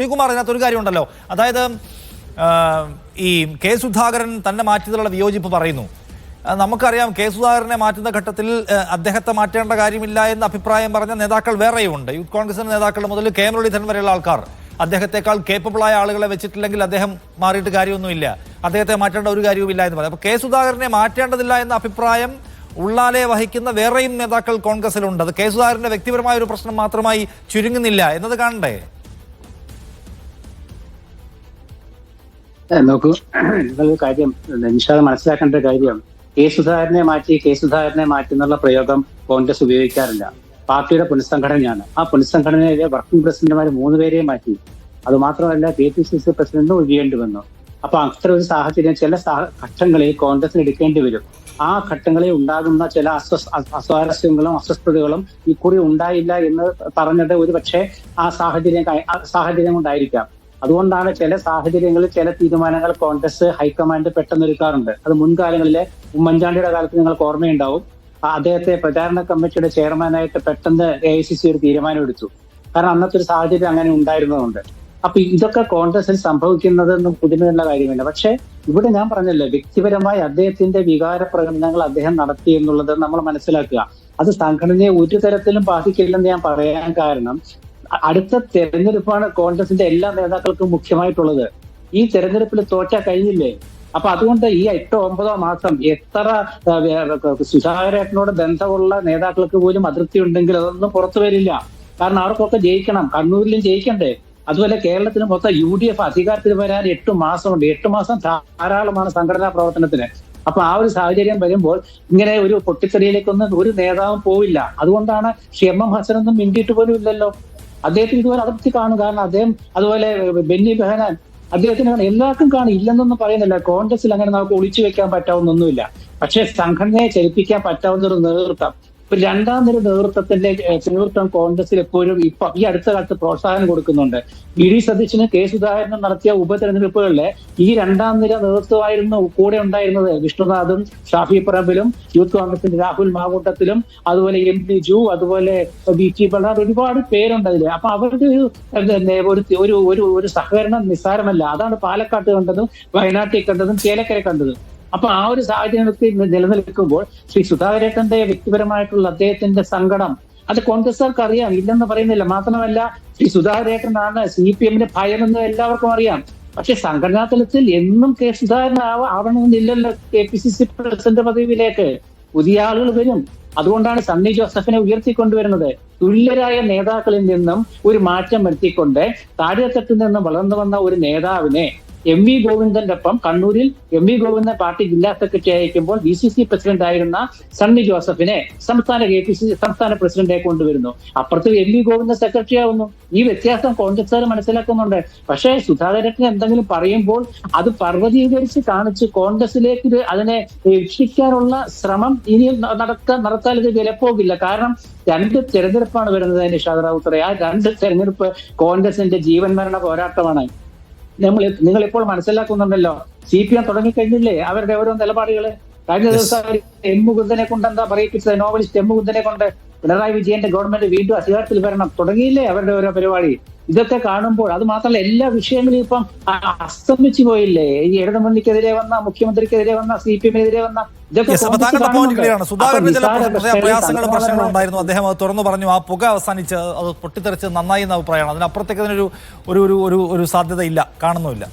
ശ്രീകുമാർ ഒരു കാര്യമുണ്ടല്ലോ. അതായത് ഈ കെ സുധാകരൻ തന്നെ മാറ്റിയതിലുള്ള വിയോജിപ്പ് പറയുന്നു. നമുക്കറിയാം കെ സുധാകരനെ മാറ്റുന്ന ഘട്ടത്തിൽ അദ്ദേഹത്തെ മാറ്റേണ്ട കാര്യമില്ല എന്ന അഭിപ്രായം പറഞ്ഞ നേതാക്കൾ വേറെയുമുണ്ട് യൂത്ത് കോൺഗ്രസിന്റെ നേതാക്കൾ മുതൽ കെ. മുരളീധരൻ വരെയുള്ള ആൾക്കാർ. അദ്ദേഹത്തെക്കാൾ കേപ്പബിളായ ആളുകളെ വെച്ചിട്ടില്ലെങ്കിൽ അദ്ദേഹം മാറിയിട്ട് കാര്യമൊന്നുമില്ല. അദ്ദേഹത്തെ മാറ്റേണ്ട ഒരു കാര്യവുമില്ല എന്ന് പറയും. അപ്പോൾ കെ സുധാകരനെ മാറ്റേണ്ടതില്ല എന്ന അഭിപ്രായം ഉള്ളാലെ വഹിക്കുന്ന വേറെയും നേതാക്കൾ കോൺഗ്രസിലുണ്ട്. അത് കെ സുധാകരന്റെ വ്യക്തിപരമായ ഒരു പ്രശ്നം മാത്രമായി ചുരുങ്ങുന്നില്ല. എന്നത് കാണണ്ടേ? നോക്കൂ. നിങ്ങൾ കാര്യം നിഷാദ് മനസ്സിലാക്കേണ്ട കാര്യം. കെ സുധാകരനെ മാറ്റി കെ സുധാകരനെ മാറ്റി എന്നുള്ള പ്രയോഗം കോൺഗ്രസ് ഉപയോഗിക്കാറില്ല. പാർട്ടിയുടെ പുനഃസംഘടനയാണ്. ആ പുനഃസംഘടനയിലെ വർക്കിംഗ് പ്രസിഡന്റുമാർ മൂന്ന് പേരെയും മാറ്റി. അത് മാത്രമല്ല കെ പി സി സി പ്രസിഡന്റും ഒഴിയേണ്ടി വന്നു. അപ്പൊ അത്ര ഒരു സാഹചര്യം ചില ഘട്ടങ്ങളിൽ കോൺഗ്രസിന് എടുക്കേണ്ടി വരും. ആ ഘട്ടങ്ങളിൽ ഉണ്ടാകുന്ന ചില അസ്വാരസ്യങ്ങളും അസ്വസ്ഥതകളും ഇക്കുറി ഉണ്ടായില്ല എന്ന് പറഞ്ഞത് ഒരു പക്ഷേ ആ സാഹചര്യം സാഹചര്യം കൊണ്ടായിരിക്കാം. അതുകൊണ്ടാണ് ചില സാഹചര്യങ്ങളിൽ ചില തീരുമാനങ്ങൾ കോൺഗ്രസ് ഹൈക്കമാൻഡ് പെട്ടെന്ന് എടുക്കാറുണ്ട് അത് മുൻകാലങ്ങളിലെ ഉമ്മൻചാണ്ടിയുടെ കാലത്ത് നിങ്ങൾക്ക് ഓർമ്മയുണ്ടാവും. അദ്ദേഹത്തെ പ്രചാരണ കമ്മിറ്റിയുടെ ചെയർമാനായിട്ട് പെട്ടെന്ന് എ ഐ സി സി ഒരു തീരുമാനം എടുത്തു കാരണം അന്നത്തെ ഒരു സാഹചര്യം അങ്ങനെ ഉണ്ടായിരുന്നതുകൊണ്ട്. അപ്പൊ ഇതൊക്കെ കോൺഗ്രസിൽ സംഭവിക്കുന്നതൊന്നും പുതുമയുള്ള കാര്യമില്ല. പക്ഷെ ഇവിടെ ഞാൻ പറഞ്ഞല്ലോ വ്യക്തിപരമായി അദ്ദേഹത്തിന്റെ വികാര പ്രകടനങ്ങൾ അദ്ദേഹം നടത്തി എന്നുള്ളത് നമ്മൾ മനസ്സിലാക്കുക. അത് സംഘടനയെ ഒരു തരത്തിലും ബാധിക്കില്ലെന്ന് ഞാൻ പറയാൻ കാരണം അടുത്ത തെരഞ്ഞെടുപ്പാണ് കോൺഗ്രസിന്റെ എല്ലാ നേതാക്കൾക്കും മുഖ്യമായിട്ടുള്ളത്. ഈ തെരഞ്ഞെടുപ്പിൽ തോറ്റാ കഴിഞ്ഞില്ലേ? അപ്പൊ അതുകൊണ്ട് ഈ എട്ടോ ഒമ്പതോ മാസം എത്ര സുധാകരേട്ടനോട് ബന്ധമുള്ള നേതാക്കൾക്ക് പോലും അതൃപ്തി ഉണ്ടെങ്കിൽ അതൊന്നും പുറത്തു വരില്ല. കാരണം അവർക്കൊക്കെ ജയിക്കണം. കണ്ണൂരിലും ജയിക്കണ്ടേ? അതുപോലെ കേരളത്തിന് മൊത്തം യു ഡി എഫ് അധികാരത്തിൽ വരാൻ എട്ട് മാസമുണ്ട്. എട്ട് മാസം ധാരാളമാണ് സംഘടനാ പ്രവർത്തനത്തിന്. അപ്പൊ ആ ഒരു സാഹചര്യം വരുമ്പോൾ ഇങ്ങനെ ഒരു പൊട്ടിത്തെറിയിലേക്കൊന്നും ഒരു നേതാവും പോവില്ല. അതുകൊണ്ടാണ് ക്ഷേമം ഹസനൊന്നും മിണ്ടിയിട്ട് പോലും ഇല്ലല്ലോ. അദ്ദേഹത്തിന് ഇതുവരെ അതൃപ്തി കാണും കാരണം അദ്ദേഹം അതുപോലെ ബെന്നി ബെഹനാൻ അദ്ദേഹത്തിന്. എല്ലാവർക്കും കാണും ഇല്ലെന്നൊന്നും പറയുന്നില്ല കോൺഗ്രസിൽ അങ്ങനെ നമുക്ക് ഒളിച്ചു വെക്കാൻ പറ്റാവുന്നൊന്നുമില്ല പക്ഷേ സംഘടനയെ ചലിപ്പിക്കാൻ പറ്റാവുന്ന ഒരു നേതൃത്വം ഇപ്പൊ രണ്ടാം നിര നേതൃത്വത്തിന്റെ നേതൃത്വം കോൺഗ്രസിൽ എപ്പോഴും ഇപ്പൊ ഈ അടുത്ത കാലത്ത് പ്രോത്സാഹനം കൊടുക്കുന്നുണ്ട്. ഇ ഡി. സതീശന് കെ. സുധാകരനും നടത്തിയ ഉപതെരഞ്ഞെടുപ്പുകളിലെ ഈ രണ്ടാം നിര നേതൃത്വമായിരുന്നു കൂടെ ഉണ്ടായിരുന്നത്. വിഷ്ണുനാഥും ഷാഫി പറമ്പിലും യൂത്ത് കോൺഗ്രസിന്റെ രാഹുൽ മാവൂട്ടത്തിലും അതുപോലെ എം. പി ജു അതുപോലെ ബി ടി. ബളാർ ഒരുപാട് പേരുണ്ട് അതിൽ അപ്പൊ അവരുടെ ഒരു ഒരു ഒരു സഹകരണം നിസ്സാരമല്ല. അതാണ് പാലക്കാട്ട് കണ്ടതും വയനാട്ടിൽ കണ്ടതും ചേലക്കര കണ്ടതും. അപ്പൊ ആ ഒരു സാഹചര്യത്തിൽ നിലനിൽക്കുമ്പോൾ ശ്രീ സുധാകരേട്ടന്റെ വ്യക്തിപരമായിട്ടുള്ള അദ്ദേഹത്തിന്റെ സങ്കടം അത് കോൺഗ്രസ്സുകാർക്ക് അറിയാം ഇല്ലെന്ന് പറയുന്നില്ല. മാത്രമല്ല ശ്രീ സുധാകരേട്ടനാണ് സി പി എമ്മിന്റെ ഭയമെന്ന് എല്ലാവർക്കും അറിയാം. പക്ഷെ സംഘടനാ തലത്തിൽ എന്നും കെ സുധാകരൻ ആവ- ആവണമെന്നില്ലല്ലോ K P C C president പദവിയിലേക്ക്. പുതിയ ആളുകൾ വരും. അതുകൊണ്ടാണ് സണ്ണി ജോസഫിനെ ഉയർത്തിക്കൊണ്ടുവരുന്നത്. തുല്യരായ നേതാക്കളിൽ നിന്നും ഒരു മാറ്റം വരുത്തിക്കൊണ്ട് താഴെത്തട്ടിൽ നിന്നും വളർന്നു വന്ന ഒരു നേതാവിനെ എം വി ഗോവിന്ദന്റെ ഒപ്പം കണ്ണൂരിൽ എം വി ഗോവിന്ദൻ പാർട്ടി ജില്ലാ സെക്രട്ടറി ആയിരിക്കുമ്പോൾ ബി സി സി പ്രസിഡന്റ് ആയിരുന്ന സണ്ണി ജോസഫിനെ സംസ്ഥാന കെ പി സി സംസ്ഥാന പ്രസിഡന്റായി കൊണ്ടുവരുന്നു. അപ്പുറത്ത് എം വി ഗോവിന്ദൻ സെക്രട്ടറി ആവുന്നു. ഈ വ്യത്യാസം കോൺഗ്രസ്സുകാർ മനസ്സിലാക്കുന്നുണ്ട്. പക്ഷേ സുധാകരൻ എന്തെങ്കിലും പറയുമ്പോൾ അത് പർവതീകരിച്ച് കാണിച്ച് കോൺഗ്രസിലേക്ക് അതിനെ രക്ഷിക്കാനുള്ള ശ്രമം ഇനി നടക്ക നടത്താൻ ഇത് വിലപ്പോകില്ല. കാരണം രണ്ട് തെരഞ്ഞെടുപ്പാണ് വരുന്നത് നിഷാദ് റാവുത്തറെ. ആ രണ്ട് തെരഞ്ഞെടുപ്പ് കോൺഗ്രസിന്റെ ജീവൻ മരണ പോരാട്ടമാണ്. നമ്മൾ നിങ്ങൾ ഇപ്പോൾ മനസ്സിലാക്കുന്നുണ്ടല്ലോ. സി പി എം തുടങ്ങിക്കഴിഞ്ഞില്ലേ അവരുടെ ഓരോ നിലപാടുകൾ? കഴിഞ്ഞ ദിവസം അവർ എം മുകുന്ദനെ കൊണ്ട് എന്താ പറയിപ്പിച്ചത്? നോവലിസ്റ്റ് എം മുകുന്ദനെ കൊണ്ട് പിണറായി വിജയന്റെ ഗവൺമെന്റ് വീണ്ടും അധികാരത്തിൽ വരണം തുടങ്ങിയില്ലേ അവരുടെ ഓരോ പരിപാടി? ഇതൊക്കെ കാണുമ്പോൾ അത് മാത്രമല്ല എല്ലാ വിഷയങ്ങളും ഇപ്പം അസ്തമിച്ചു പോയില്ലേ? ഈ ഇടതുമുന്നണിക്കെതിരെ വന്ന മുഖ്യമന്ത്രിക്കെതിരെ വന്ന സി പി എമ്മിനെതിരെ വന്ന ഇതൊക്കെ താങ്കളുടെ പോയിന്റ് സുധാകരന് ചില നിസ്സാര പ്രശ്ന- പ്രയാസങ്ങളും പ്രശ്നങ്ങളും ഉണ്ടായിരുന്നു. അദ്ദേഹം അത് തുറന്നു പറഞ്ഞു. ആ പുക അവസാനിച്ച് അത് പൊട്ടിത്തെറിച്ച് നന്നായി എന്ന അഭിപ്രായമാണ്. അതിനപ്പുറത്തേക്ക് അതിനൊരു ഒരു ഒരു ഒരു സാധ്യതയില്ല. സാധ്യത ഇല്ല കാണുന്നുമില്ല